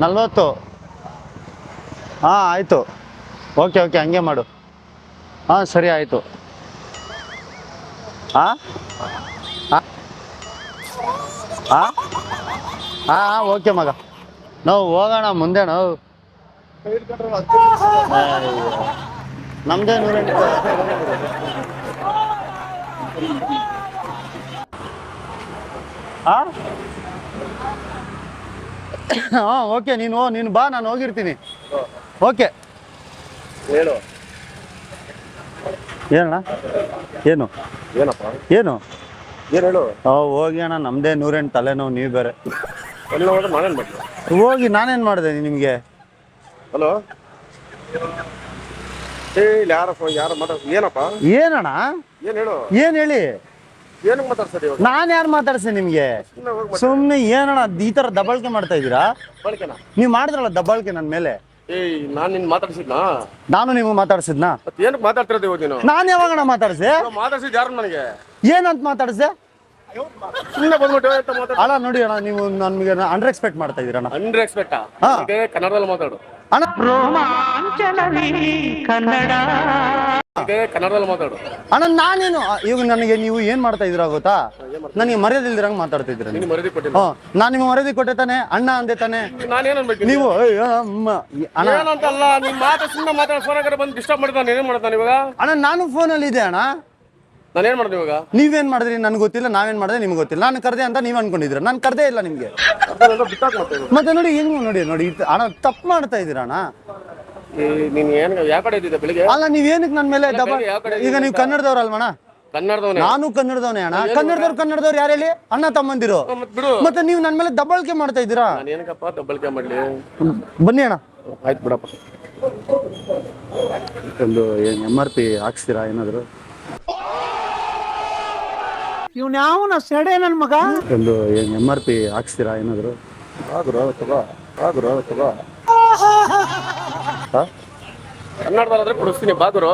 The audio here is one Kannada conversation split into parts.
ನಲ್ವತ್ತು. ಹಾಂ, ಆಯಿತು. ಓಕೆ ಓಕೆ, ಹಂಗೆ ಮಾಡು. ಹಾಂ, ಸರಿ, ಆಯಿತು. ಹಾಂ ಹಾಂ ಹಾಂ ಹಾಂ ಓಕೆ ಮಗ. ನಾವು ಹೋಗೋಣ ಮುಂದೆ ನಾವು. ನಮ್ದೇ ನೂರೆಂಟು ಹಾಂ ಹಾಂ ಓಕೆ ನೀನು ನೀನು ಬಾ ನಾನು ಹೋಗಿರ್ತೀನಿ. ಓಕೆ. ಹೇಳು. ಏನಣ್ಣ ಏನು? ಏನಪ್ಪ? ಏನು? ಏನು ಹೇಳು? ಹೋಗಿ ಅಣ್ಣ ನಮ್ದೇ ನೂರೆಂಟು ತಲೆನೋವು ನೀವು ಬೇರೆ. ಎಲ್ಲ ಹೋದ್ರೆ ನಾನೇನು ಮಾಡ್ತೀನಿ? ಹೋಗಿ ನಾನೇನು ಮಾಡಿದೆ ನಿಮಗೆ? ಹಲೋ? ಇಲ್ಲಿ ಯಾರಪ್ಪ ಯಾರು ಮಾತಾಡ್ ಏನಪ್ಪ? ಏನಣ್ಣ? ಏನ್ ಹೇಳು? ಏನು ಹೇಳಿ? ಏನಕ್ಕೆ ಮಾತಾಡ್ಸರಿ ಇವಾಗ? ನಾನು ಯಾರು ಮಾತಾಡ್ಸಿ ನಿಮಗೆ? ಹೋಗಿ ಸುಮ್ಮನೆ ಏನಣ್ಣ ಈ ತರ ದಬ್ಬಾಳಿಕೆ ಮಾಡ್ತಾ ಇದೀರಾ ನೀವ್ ನೀವು ಮಾಡಿದ್ರಲ್ಲ ದಬ್ಬಾಳಿಕೆ ನನ್ನ ಮೇಲೆ? ಏಯ್ ನಾನು ನಿನ್ನ ಮಾತಾಡ್ಸಿದ್ನಾ? ನಾನು ನೀವು ಮಾತಾಡ್ಸಿದ್ನಾ? ಮತ್ತೆ ಏನಕ್ಕೆ ಮಾತಾಡ್ತಿರೋದು ಇವಾಗ ನೀನು? ನಾನು ಯಾವಾಗಣ್ಣ ಮಾತಾಡ್ಸೆ? ಮಾತಾಡ್ಸಿದ್ ಯಾರು ನನಗೆ? ಏನಂತ ಮಾತಾಡ್ಸೆ? ಸುಮ್ಮನೆ ಬಂದ್ಬಿಟ್ಟು ಅಂತ ಮಾತಾಡ. ಅಲ್ಲ ನೋಡಿ ಅಣ್ಣ ನೀವು ನನ್ಗೆ ಅಂಡರ್ ಎಕ್ಸ್ಪೆಕ್ಟ್ ಮಾಡ್ತಾ ಇದೀರಾ ಅಂಡ್ರೆ ಎಕ್ಸ್ಪೆಕ್ಟ್ ಹಾ. ಇದೆ ಕನ್ನಡದಲ್ಲಿ ಮಾತಾಡು. ಅಣ್ಣ. ಇದೆ ಕನ್ನಡದಲ್ಲಿ ಮಾತಾಡು. ಅಣ್ಣ ನಾನೇನು ಇವಾಗ ನನಗೆ ನೀವು ಏನ್ ಮಾಡ್ತಾ ಇದ್ರ ಗೊತ್ತಾ? ನನಗೆ ಮರ್ಯಾದೆ ಇಲ್ದಿರಂಗ್ ಮಾತಾಡ್ತಾ ಇದ್ರ ನಾನ್ ನೀನು ನಾನು ನಿಮಗೆ ಮರ್ಯಾದೆ ಕೊಟ್ಟೆ ತಾನೆ ಅಣ್ಣ ಅಂದೆ ತಾನೆ. ನೀವು ಅಣ್ಣ. ನಾನು ನೀನ್ ಮಾತು ಸುಮ್ಮನೆ ಮಾತಾಡ ಫೋನ್ ಬಂದು ಡಿಸ್ಟರ್ಬ್ ನಾನು ಏನ್ ಮಾಡ್ತಾನೆ ಇವಾಗ? ಅಣ್ಣ ನಾನು ಫೋನಲ್ಲಿ ಇದೆ ಅಣ್ಣ. ನಾನು ಮಾಡ್ದೆ ಇವಾಗ? ನೀವೇನ್ ಮಾಡಿದ್ರಿ? ನನ್ಗೆ ಗೊತ್ತಿಲ್ಲ ನಾವೇನ್ ಮಾಡಿದೆ ನಿಮ್ಗೆ ಗೊತ್ತಿಲ್ಲ. ನಾನು ಕರ್ದೆ ಅಂತ ನೀವ್ ಅನ್ಕೊಂಡಿದ್ರ ನಾನು ಕರ್ದೇ ಇಲ್ಲ ನಿಮ್ಗೆ. ಮತ್ತೆ. ನೋಡಿ ಹೆಂಗ್ ನೋಡಿ ನೋಡಿ ಅಣ್ಣ ತಪ್ಪು ಮಾಡ್ತಾ ಇದೀರ ಅಣ್ಣ? ನೀನ್ ನೀವ್ ಯಾವ ನನ್ ಇದ್ದಿದ್ದೆ ಬೆಳಿಗ್ಗೆ? ಅಲ್ಲ ನೀವೇನಕ್ಕೆ ನನ್ನ ಮೇಲೆ ಯಾವ ಕಡೆ ಈಗ ನೀವು ಕನ್ನಡದವ್ರಲ್ವಣ ಕನ್ನಡದವನೇ? ನಾನು ಕನ್ನಡದವನೇ ಅಣ್ಣ. ಕನ್ನಡದವ್ರು ಕನ್ನಡದವ್ರು ಯಾರು ಹೇಳಿ ಅಣ್ಣ ತಮ್ಮಂದಿರು. ಮತ್ ಬಿಡು. ಮತ್ತೆ ನೀವು ನನ್ನ ಮೇಲೆ ದಬ್ಬಾಳಿಕೆ ಮಾಡ್ತಾ ಇದ್ದೀರಾ? ನಾನು ಏನಕ್ಕಪ್ಪ ದಬ್ಬಳಿಕೆ ಮಾಡ್ಲಿ? ಬನ್ನಿ ಅಣ್ಣ. ಆಯ್ತು ಬಿಡಪ್ಪ. ಒಂದು ಎಂ ಆರ್ ಪಿ ಹಾಕ್ಸ್ತೀರಾ ಏನಾದ್ರು? ಇವ್ನ ಯಾವನ ಸೆಡೆ ನನ್ ಮಗ? ಒಂದು ಎಂ ಆರ್ ಪಿ ಹಾಕ್ಸ್ತೀರಾ ಏನಾದ್ರು? ಆಗ್ರೋ ತಗೋ. ಆಗ್ರೋ ತಗೋ. ಹಾ? ಕನ್ನಡದಲ್ಲಾದ್ರೆ ಕೊಡಿಸ್ತೀನಿ ಬಾಗುರು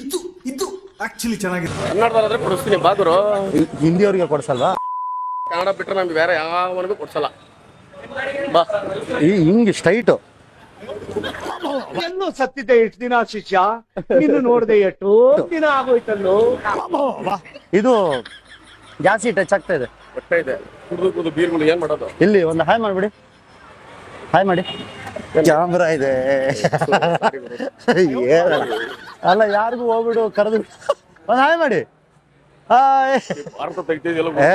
ಇದು ಇದು ಆಕ್ಚುಲಿ ಚೆನ್ನಾಗಿದೆ. ಕನ್ನಡದಲ್ಲಾದ್ರೆ ಕೊಡಿಸ್ತೀನಿ ಬಾಗುರು ಹಿಂದಿ ಅವರಿಗೆ ಕೊಡ್ಸಲ್ವಾ? ಕನ್ನಡ ಬಿಟ್ರೆ ನಮ್ಗೆ ಬೇರೆ ಯಾವನಿಗೂ ಕೊಡ್ಸಲ್ಲ. ಬಾ. ಈ ಹಿಂಗೆ ಸ್ಟ್ರೈಟು ಎಲ್ಲೋ ಸತ್ತಿದ್ದೆ ಎಷ್ಟು ದಿನ ಶಿಷ್ಯ? ನೀನು ನೋಡ್ದೆ ಎಷ್ಟು ದಿನ ಆಗೋಯ್ತಲ್ಲೋ? ಇದು ಜಾಸ್ತಿ ಟಚ್ ಆಗ್ತಾ ಇದೆ. ಹೊಟ್ಟೆ ಇದೆ. ಕುಡಿದು ಕುಡಿದು ಬೀರ್ಗಳು ಏನ್ ಮಾಡೋದು? ಇಲ್ಲಿ ಒಂದು ಹಾಯ್ ಮಾಡ್ಬಿಡಿ. ಹಾಯ್ ಮಾಡಿ ಕ್ಯಾಮ್ರಾ ಇದೆ? ಅಲ್ಲ, ಯಾರಿಗೂ ಹೋಗ್ಬಿಡು, ಕರೆದು ಒಂದು ಹಾಯ್ ಮಾಡಿ ಹಾಯ್ ಏ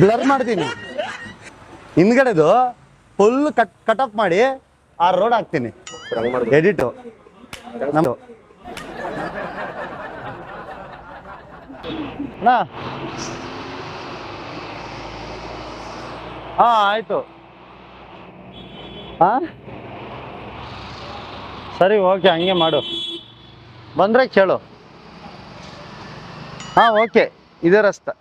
ಬ್ಲರ್ ಮಾಡ್ತೀನಿ. ಹಿಂದ್ಗಡೆದು ಫುಲ್ ಕಟ್ ಕಟ್ ಅಪ್ ಮಾಡಿ, ಆ ರೋಡ್ ಹಾಕ್ತೀನಿ. ಎಡಿಟು ಅಣ್ಣ ಹಾ, ಆಯ್ತು. ಹಾ? ಸರಿ, ಓಕೆ, ಹಂಗೆ ಮಾಡು. ಬಂದ್ರೆ ಕೇಳು. ಹಾ, ಓಕೆ, ಇದೇ ರಸ್ತೆ.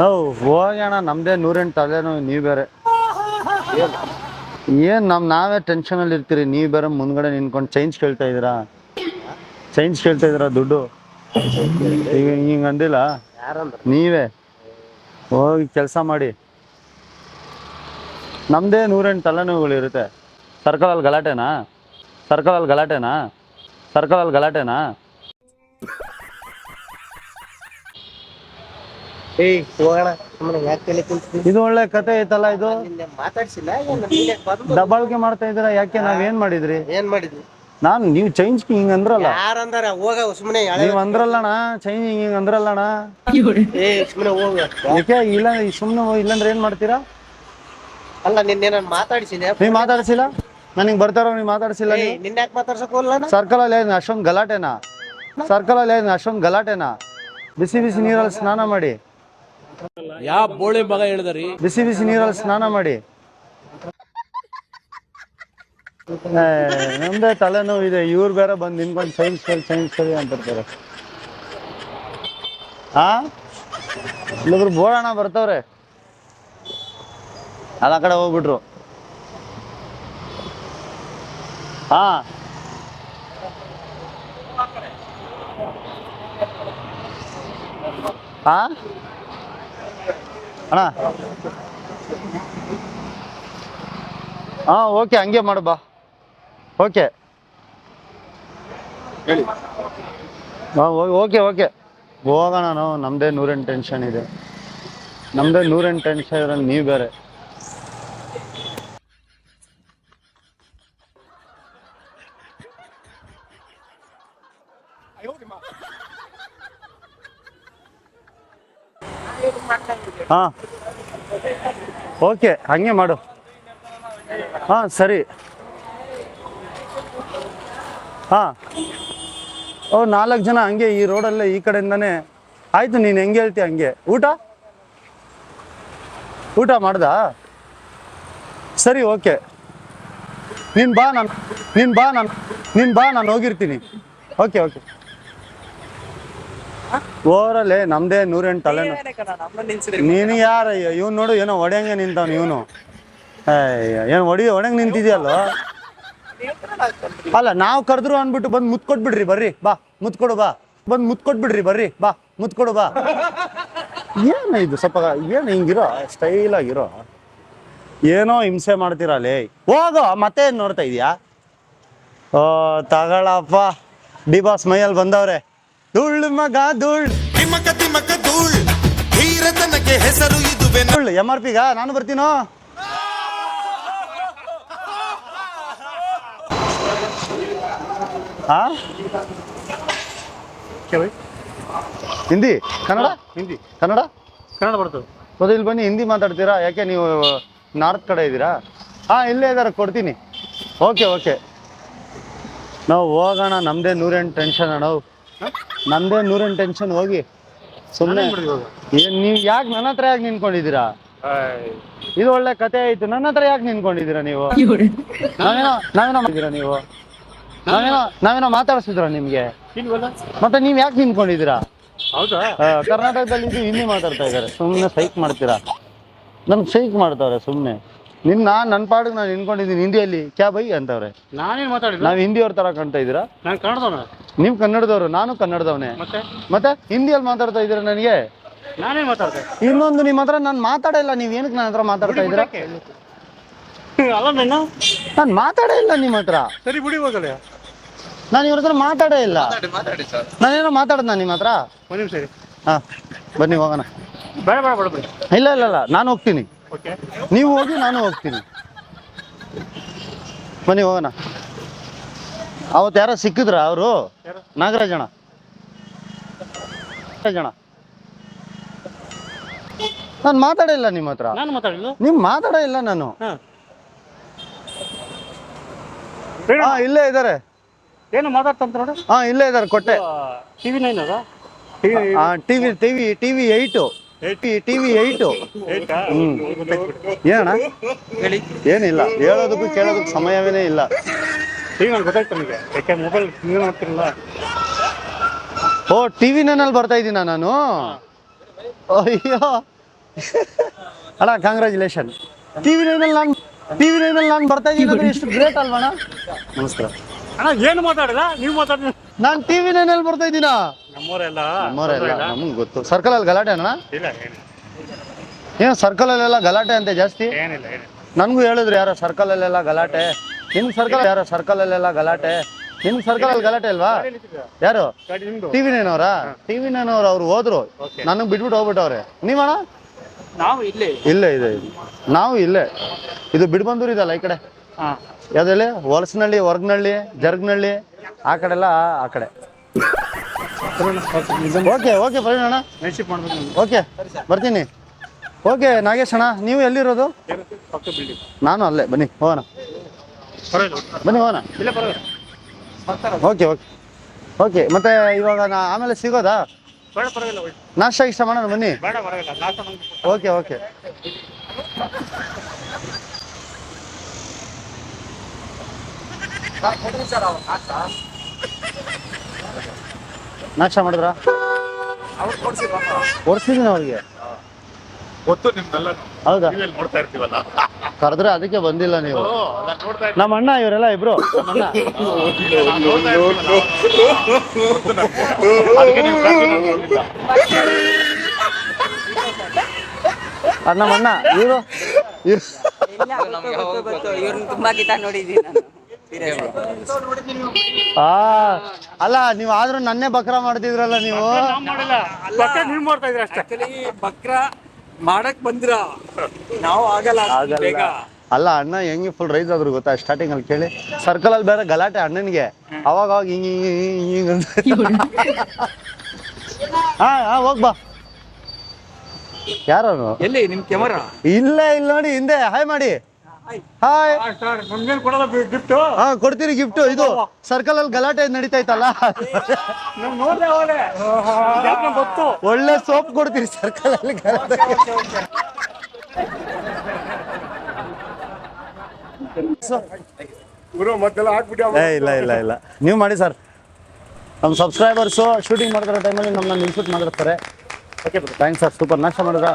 ಹೌ ಹೋಗೋಣ ನಮ್ದೇ ನೂರೆಂಟು ತಲೆನೋ ನೀವು ಬೇರೆ. ಏನ್, ನಮ್ ನಾವೇ ಟೆನ್ಷನಲ್ಲಿ ಇರ್ತೀರಿ, ನೀವು ಬೇರೆ ಮುಂದ್ಗಡೆ ನಿಂತ್ಕೊಂಡು ಚೈನ್ಸ್ ಕೇಳ್ತಾ ಇದೀರಾ ಚೈನ್ಸ್ ಕೇಳ್ತಾ ಇದ್ದೀರಾ ದುಡ್ಡು? ಈಗ ಹಿಂಗ ಅಂದಿಲ್ಲ? ನೀವೇ? ಹೋಗಿ ಕೆಲಸ ಮಾಡಿ. ನಮ್ದೇ ನೂರೆಂಟು ತಲೆನೋವುಗಳು ಇರುತ್ತೆ. ಸರ್ಕಲಲ್ಲಿ ಗಲಾಟೆನಾ? ಸರ್ಕಲಲ್ಲಿ ಗಲಾಟೆನಾ? ಸರ್ಕಲಲ್ಲಿ ಗಲಾಟೆನಾ? ಸರ್ಕಲ್ ಅಲ್ಲಿ ಗಲಾಟೆನಾ ಇದು ಒಳ್ಳೆ ಕತೆ ಐತಲ್ಲ ಇದು? ಮಾತಾಡ್ಸಿಲ್ಲ? ದಬ್ಬಾಳಿಕೆ ಮಾಡ್ತಾ ಇದ್ದೀರಾ ಯಾಕೆ? ನಾವೇನ್ ಮಾಡಿದ್ರಿ? ಏನ್ ಮಾಡಿದ್ವಿ? ನಾನು ನೀವು ಚೇಂಜ್ ಹಿಂಗ್ ಅಂದ್ರಲ್ಲ. ಯಾರಂದಾರ ಹೋಗ ಸುಮ್ಮನೆ ನೀವ್ ಅಂದ್ರಲ್ಲಣ್ಣ ಚೇಂಜ್ ಹಿಂಗ್ ಅಂದ್ರಲ್ಲಣ್ಣ. ಏ ಸುಮ್ಮನೆ ಹೋಗ. ಯಾಕೆ ಇಲ್ಲ ಸುಮ್ಮನೆ ಇಲ್ಲಂದ್ರೆ ಏನ್ ಮಾಡ್ತೀರಾ? ಅಲ್ಲ ನಿನ್ನೆ ನಾನು ಮಾತಾಡಿಸಿದೆ ನೀವ್ ಮಾತಾಡ್ಸಿಲ್ಲ? ನನಗೆ ಬರ್ತಾರೋ ನೀವು ಮಾತಾಡ್ಸಿಲ್ಲ ನಿನ್ನ ಯಾಕೆ ಮಾತಾಡ್ಸಕ್ ಹೋಗಲ್ಲ ಸರ್ಕಲ್ ಅಲ್ಲಿ ಏನು ಅಷ್ಟೊಂದು ಗಲಾಟೆನಾ? ಸರ್ಕಲ್ ಅಲ್ಲಿ ಏನು ಅಷ್ಟೊಂದು ಗಲಾಟೆನಾ? ಬಿಸಿ ಬಿಸಿ ನೀರಲ್ಲಿ ಸ್ನಾನ ಮಾಡಿ. ಯಾವ ಬೋಳಿ ಮಗ ಹೇಳಿದ್ರಿ? ಬಿಸಿ ಬಿಸಿ ನೀರಲ್ಲಿ ಸ್ನಾನ ಮಾಡಿ. ನಮ್ದೇ ತಲೆನೋವು ಇದೆ. ಇವ್ರು ಬೇರೆ ಬಂದು ನಿನ್ಕೊಂಡು ಸೈನ್ಸ್ ಕಲಿ ಸೈನ್ಸ್ ಅಂತ ಅಂತಿರ್ತಾರೆ. ಹಾ ಇಲ್ಲೊಬ್ರು ಬೋಳಣ್ಣ ಬರ್ತವ್ರೆ. ಅಲ್ಲ ಕಡೆ ಹೋಗ್ಬಿಟ್ರು. ಹಾ ಹಾ ಅಣ್ಣ. ಹಾ ಓಕೆ, ಹಂಗೆ ಮಾಡು, ಬಾ. ಓಕೆ. ಹೇಳಿ. ಹಾಂ ಓಕೆ ಓಕೆ. ಹೋಗೋಣ ನಾವು ನಮ್ಮದೇ ನೂರೆಂಟು ಟೆನ್ಷನ್ ಇದೆ. ನಮ್ಮದೇ ನೂರೆಂಟು ಟೆನ್ಷನ್ ಇದೆ ನೀವು ಬೇರೆ. ಹಾಂ. ಓಕೆ ಹಂಗೆ ಮಾಡು. ಹಾಂ ಸರಿ. ಹಾಂ. ಓ ನಾಲ್ಕು ಜನ ಹಂಗೆ ಈ ರೋಡಲ್ಲೇ ಈ ಕಡೆಯಿಂದಾನೆ. ಆಯ್ತು ನೀನು ಹೆಂಗೆ ಹೇಳ್ತೀಯ ಹಂಗೆ? ಊಟ? ಊಟ ಮಾಡ್ದಾ? ಸರಿ ಓಕೆ. ನೀನು ಬಾ ನಾನು ನೀನು ಬಾ ನಾನು ನೀನು ಬಾ ನಾನು ಹೋಗಿರ್ತೀನಿ. Okay okay. ಓವರಲ್ಲೇ ನಮ್ದೇ ನೂರೆಂಟು ತಲೆನೋ ನೀನು ಯಾರಯ್ಯ? ಇವ್ನು ನೋಡು ಏನೋ ಹೊಡೆಯಂಗೆ ನಿಂತವನು ಇವನು. ಏನು ಹೊಡಿ ಹೊಡೆಯಂಗೆ ನಿಂತಿದ್ಯಲ್ಲೋ? ಅಲ್ಲ ನಾವು ಕರೆದ್ರು ಅಂದ್ಬಿಟ್ಟು ಬಂದು ಮುತ್ ಕೊಟ್ಬಿಡ್ರಿ ಬರ್ರಿ ಬಾ ಮುತ್ ಕೊಡು ಬಾ. ಬಂದು ಮುತ್ ಕೊಟ್ಬಿಡ್ರಿ ಬರ್ರಿ ಬಾ ಮುತ್ ಕೊಡು ಬಾ. ಏನು ಇದು ಸ್ವಲ್ಪ ಏನು ಹಿಂಗಿರೋ ಸ್ಟೈಲ್ ಆಗಿರೋ? ಏನೋ ಹಿಂಸೆ ಮಾಡ್ತೀರಾ ಲೇ? ಹೋಗೋ ಮತ್ತೆ ಏನ್ ನೋಡ್ತಾ ಇದೀಯಾ? ಓ ತಗಳಪ್ಪ ಡಿ ಬಾಸ್ ಮೈಯಲ್ಲಿ ಬಂದವ್ರೆ. ಧೂಳ್ ಮಗ ಧೂಳ್. ಧೀರತನಕ್ಕೆ ಹೆಸರು ಇದು ಧೂಳ್ ಎಂ ಆರ್ ಪಿಗ ನಾನು ಬರ್ತೀನೋ? ಹಾ ಹಿಂದಿ? ಕನ್ನಡ? ಹಿಂದಿ. ಕನ್ನಡ? ಕನ್ನಡ ಬರ್ತದೆ. ಮತ್ತೆ ಇಲ್ಲಿ ಬನ್ನಿ ಹಿಂದಿ ಮಾತಾಡ್ತೀರಾ? ಯಾಕೆ ನೀವು ನಾರ್ತ್ ಕಡೆ ಇದ್ದೀರಾ? ಹಾ ಇಲ್ಲೇ ಇದ್ದಾರೆ ಕೊಡ್ತೀನಿ. Okay okay. ನಾವು ಹೋಗೋಣ ನಮ್ಮದೇ ನೂರೆಂಟು ಟೆನ್ಷನ್ ಅಣ್ಣ ನಮ್ಮದೇ ನೂರೆಂಟು ಟೆನ್ಷನ್ ಹೋಗಿ. ಸುಮ್ಮನೆ ಏನು ನೀವು ಯಾಕೆ ನನ್ನ ಹತ್ರ ಯಾಕೆ ನಿಂತ್ಕೊಂಡಿದ್ದೀರಾ? ಇದು ಒಳ್ಳೆ ಕತೆ ಆಯ್ತು. ನನ್ನ ಹತ್ರ ಯಾಕೆ ನಿಂತ್ಕೊಂಡಿದ್ದೀರಾ ನೀವು? ನಾವೇನೋ ನಾವೇನೋ ಮಾಡಿದ್ದೀರಾ ನೀವು? ನಾವೇನೋ ನಾವೇನೋ ಮಾತಾಡಿಸಿದ್ರ ನಿಮ್ಗೆ? ಮತ್ತೆ ನೀವ್ ಯಾಕೆ ನಿಂತ್ಕೊಂಡಿದ್ದೀರಾ? ಹೌದಾ? ಕರ್ನಾಟಕದಲ್ಲಿ ಇದು ಹಿಂದಿ ಮಾತಾಡ್ತಾ ಇದ್ದಾರೆ. ಸುಮ್ಮನೆ ಸೈಕ್ ಮಾಡ್ತೀರಾ? ನಮ್ ಸೈಕ್ ಮಾಡ್ತಾವ್ರೆ ಸುಮ್ಮನೆ ನಿನ್ನ ನನ್ನ ಪಾಡಿಗೆ ನಾನು ನಿಂತ್ಕೊಂಡಿದ್ದೀನಿ. ಹಿಂದಿಯಲ್ಲಿ ಕ್ಯಾ ಬೈ ಅಂತವ್ರೆ. ನಾನೇನ್ ಮಾತಾಡಿಲ್ಲ ನಾವು ಹಿಂದಿಯವ್ರ ತರ ಕಾಣ್ತಾ ಇದ್ದೀರಾ? ನಾನು ಕನ್ನಡದವನ. ನೀವು ಕನ್ನಡದವ್ರು ನಾನು ಕನ್ನಡದವನೇ. ಮತ್ತೆ? ಮತ್ತೆ ಹಿಂದಿಯಲ್ಲಿ ಮಾತಾಡ್ತಾ ಇದ್ದೀರಾ ನನಗೆ? ನಾನೇ ಮಾತಾಡ್ತೇನೆ ಇನ್ನೊಂದು ನಿಮ್ಮ ಹತ್ರ ನಾನು ಮಾತಾಡಲ್ಲ ನೀವ್ ನೀವು ಏನಕ್ಕೆ ನನ್ನ ಹತ್ರ ಮಾತಾಡ್ತಾ ಇದ್ದೀರಾ? ಅಲ್ಲ ನನ್ನ ನಾನು ಮಾತಾಡೇ ಇಲ್ಲ ನಿಮ್ಮ ಹತ್ರ. ಸರಿ ಬಿಡಿ ಹೋಗಲ್ಲ ನಾನು ಇವ್ರ ಹತ್ರ ಮಾತಾಡೇ ಇಲ್ಲ. ಮಾತಾಡಿ ಮಾತಾಡಿ ಸರ್. ನಾನೇನೋ ಮಾತಾಡ್ದ ನಿಮ್ಮ ಹತ್ರ. ಒಂದ್ ನಿಮಿಷ ಸರಿ ಹಾಂ ಬನ್ನಿ ಹೋಗೋಣ. ಬೇಡ ಬೇಡ ಬೇಡ ಬೇಡ. ಇಲ್ಲ ಇಲ್ಲ ಇಲ್ಲ ನಾನು ಹೋಗ್ತೀನಿ. ಓಕೆ. ನೀವು ಹೋಗಿ ನಾನು ಹೋಗ್ತೀನಿ. ಬನ್ನಿ ಹೋಗೋಣ. ಅವತ್ತು ಯಾರೋ ಸಿಕ್ಕಿದ್ರ ಅವರು? ಯಾರು? ನಾಗರಾಜಣ ನಾಗರಾಜಣ ನಾನು ಮಾತಾಡಿಲ್ಲ ನಿಮ್ಮ ಹತ್ರ. ನಾನು ಮಾತಾಡಿಲ್ಲ. ನಿಮ್ ಮಾತಾಡೇ ಇಲ್ಲ ನಾನು. ಹಾ. ಹಾ ಇಲ್ಲೇ ಇದ್ದಾರೆ ಏನು ಮಾತಾಡ್ತಂತ ನೋಡು. ಹಾ ಇಲ್ಲೇ ಇದ್ದಾರೆ ಕೊಟ್ಟೆ. ಟಿವಿ ನೈನ್ ಅದ? TV TV TV eight TV eight. ಏನಣ್ಣ? ಏನಿಲ್ಲ. ಹೇಳೋದಕ್ಕೂ ಕೇಳೋದಕ್ಕೂ ಸಮಯವೇ ಇಲ್ಲ. ಟಿವಿ ನಾನು ಗೊತ್ತಾಯ್ತು ನನಗೆ ಯಾಕೆ ಮೊಬೈಲ್ ನೀವು ನೋಡ್ತಿರಲ್ಲ? ಓ ಟಿವಿ ನಲ್ಲಿ ಬರ್ತಾ ಇದ್ದೀನ ನಾನು? ಅಯ್ಯೋ. ಅಣ್ಣ ಕಾಂಗ್ರ್ಯಾಚುಲೇಷನ್ ಟಿವಿ ನೈನಲ್ಲಿ ನಾನು ಟಿವಿ ನೈನಲ್ಲಿ ನಾನು ಬರ್ತಾ ಇದ್ದೀನಿ ಅಂದ್ರೆ ಎಷ್ಟು ಗ್ರೇಟ್ ಅಲ್ವಾ ನಮಸ್ಕಾರ. ಅಣ್ಣ ಏನು ಮಾತಾಡಿದ? ನೀವು ಮಾತಾಡಿದ ನಾನು ಟಿವಿ ನೈನಲ್ಲಿ ಬರ್ತಾ ಇದ್ದೀನಾ? ನಮ್ಮವರೆಲ್ಲ ನಮ್ಮವರೆಲ್ಲ ನಮಗೆ ಗೊತ್ತು. ಸರ್ಕಲ್ ಅಲ್ಲಿ ಗಲಾಟೆ ಅಣ್ಣ? ಇಲ್ಲ ಏನು ಸರ್ಕಲ್ ಅಲ್ಲೆಲ್ಲ ಗಲಾಟೆ ಅಂತೆ ಜಾಸ್ತಿ? ಏನಿಲ್ಲ ನನಗೂ ಹೇಳಿದ್ರು ಯಾರೋ ಸರ್ಕಲ್ ಅಲ್ಲೆಲ್ಲ ಗಲಾಟೆ. ನಿಮ್ ಸರ್ಕಲ್ ಯಾರೋ ಸರ್ಕಲ್ ಅಲ್ಲೆಲ್ಲ ಗಲಾಟೆ. ನಿಮ್ ಸರ್ಕಲ್ ಅಲ್ಲಿ ಗಲಾಟೆ ಅಲ್ವಾ? ಯಾರು? ಟಿವಿ ನೈನ್ ಟಿವಿ ನೈನವ್ರು ಅವ್ರು ಹೋದ್ರು. ನನಗ್ ನನಗೆ ಬಿಟ್ಬಿಟ್ಟು ಹೋಗ್ಬಿಟ್ಟವ್ರೆ. ನೀವಣ್ಣ? ನಾವು ಇಲ್ಲೇ ಇಲ್ಲೇ ಇದೆ. ಇದು. ನಾವು ಇಲ್ಲೇ. ಇದು ಬಿಡ್ಬಂದೂರು ಇದಲ್ಲ ಈ ಕಡೆ? ಹಾಂ. ಯಾವ್ದಲ್ಲಿ ಹೊಲಸನಹಳ್ಳಿ ಹೊರಗ್ನಳ್ಳಿ ಜರ್ಗ್ನಳ್ಳಿ ಆ ಕಡೆ ಎಲ್ಲ ಆ ಕಡೆ. ಓಕೆ ಓಕೆ ಅಣ್ಣ. ಮಾಡ್ಬೇಕು ನಮ್ಗೆ ಓಕೆ ಬರ್ತೀನಿ. ಓಕೆ ನಾಗೇಶ್ ಅಣ್ಣ ನೀವು ಎಲ್ಲಿರೋದು? ಏನು? ಪಕ್ಕ ಬಿಲ್ಡಿಂಗ್ ನಾನು ಅಲ್ಲೇ ಬನ್ನಿ ಹೋಗೋಣ. ಪರವಾಗಿಲ್ಲ ಬನ್ನಿ ಹೋಗೋಣ. ಇಲ್ಲ ಪರವಾಗಿಲ್ಲ. Okay okay. ಓಕೆ ಮತ್ತೆ ಇವಾಗ ನಾ ಆಮೇಲೆ ಸಿಗೋದಾ. ನಾಷ್ಟ ಇಷ್ಟ ಮಾಡೋಣ ಬನ್ನಿ. Okay okay. ನಾಷ್ಟ ಮಾಡಿದ್ರಾ? ಕೊಡ್ಸಿದ್ದೀನಿ ಅವ್ರಿಗೆ. ಗೊತ್ತು ನಿಮ್ದೆಲ್ಲ ಹೌದಾ? ನೋಡ್ತಾ ಇರ್ತೀವಲ್ಲ. ಕರೆದ್ರೆ ಅದಕ್ಕೆ ಬಂದಿಲ್ಲ ನೀವು. ನಮ್ಮ ಅಣ್ಣ ಇವರೆಲ್ಲ ಇಬ್ರು. ನಮ್ಮ ಅಣ್ಣ ಅದ್ ನಮ್ಮ ಅಣ್ಣ ಇವರು ಇವ್ರನ್ನ ತುಂಬಾ ಗೀತ ನೋಡಿದೀನಿ ನಾನು ಆ ಅಲ್ಲ ನೀವು ಆದ್ರೂ ನನ್ನೇ ಬಕ್ರ ಮಾಡ್ತಿದ್ರಲ್ಲ ನೀವು? ಆಕ್ಚುಲಿ ಬಕ್ರ ಮಾಡಕ್ ಬಂದಿರ? ನಾವು ಆಗಲ್ಲ ಅಷ್ಟು ಬೇಗ. ಅಲ್ಲ ಅಣ್ಣ ಹೆಂಗೆ ಫುಲ್ ರೈಸ್ ಆದ್ರು ಗೊತ್ತಾ? ಸ್ಟಾರ್ಟಿಂಗ್ ಅಲ್ಲಿ ಕೇಳಿ. ಸರ್ಕಲ್ ಅಲ್ಲಿ ಬೇರೆ ಗಲಾಟೆ ಅಣ್ಣನಿಗೆ. ಅವಾಗ ಅವಾಗ ಹಿಂಗ ಹಿಂಗ ಅಂತ. ಹಾ ಹಾ ಹೋಗ್ ಬಾ. ಯಾರನು ಎಲ್ಲಿ ನಿಮ್ ಕ್ಯಾಮರಾ ಇಲ್ಲೇ ಇಲ್ಲ ನೋಡಿ ಹಿಂದೆ. ಹಾಯ್ ಮಾಡಿ. ಹಾಯ್ ಹಾ ಕೊಡ್ತೀರಿ ಗಿಫ್ಟ್ ಇದು ಸರ್ಕಲ್ ಅಲ್ಲಿ ಗಲಾಟೆ ನಡೀತಾ ಇತ್ತಲ್ಲ ಒಳ್ಳೆ ಸೋಪ್ ಕೊಡ್ತೀರಿ ಸರ್ಕಲ್ ಅಲ್ಲಿ ಗಲಾಟೆ ಇಲ್ಲ ಇಲ್ಲ ಇಲ್ಲ. ನೀವು ಮಾಡಿ ಸರ್ ನಮ್ಮ ಸಬ್ಸ್ಕ್ರೈಬರ್ಸು ಶೂಟಿಂಗ್ ಮಾಡಿದ್ರೆ ಟೈಮಲ್ಲಿ ನಮ್ಮನ್ನ ನಿಲ್ಸ್ಬಿಟ್ಟು ಮಾಡಿರ್ತಾರೆ ಓಕೆ ಥ್ಯಾಂಕ್ಸ್ ಸರ್ ಸೂಪರ್ ನಾಷ್ಟ ಮಾಡಿದ್ರ?